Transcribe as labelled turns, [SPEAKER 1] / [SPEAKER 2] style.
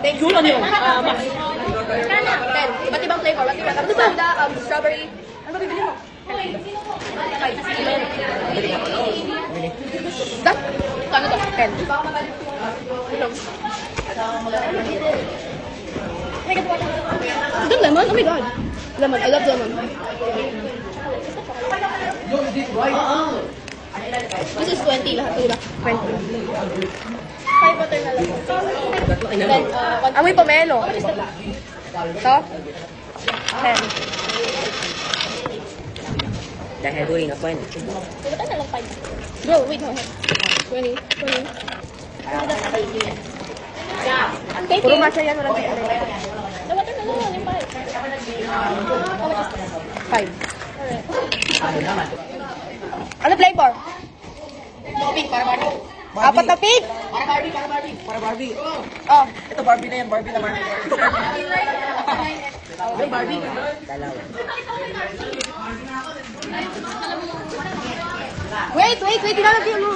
[SPEAKER 1] Thank you. Ano yun? Ah, Max. Ten. Iba't ibang flavor. Iba't ibang Ano ba? um, strawberry. Ano ba bibili mo? Five. Da? Ano to? Ten. Ito lemon? Oh my god. Lemon. I love lemon. This is 20 lahat, di ba? 20. Five water na lang. Then, uh, one... Amoy pomelo. Ito? 10.
[SPEAKER 2] Dahil huli na.
[SPEAKER 1] Diba tayo na lang 5? Bro, wait. 20, 20. Thank
[SPEAKER 3] Puro yan, walang tea.
[SPEAKER 1] The water na lang, yung 5. How much is this?
[SPEAKER 3] Five.
[SPEAKER 1] Alright.
[SPEAKER 3] Ano flavor?
[SPEAKER 1] Pink, para Barbie.
[SPEAKER 3] Apat na pig?
[SPEAKER 1] Para Barbie, para Barbie.
[SPEAKER 2] Para Barbie.
[SPEAKER 3] Oh.
[SPEAKER 2] Ito Barbie na yan. Barbie na Barbie.
[SPEAKER 1] Ay, Barbie.
[SPEAKER 2] Dalawa.
[SPEAKER 3] Wait, wait, wait. Tinanong mo.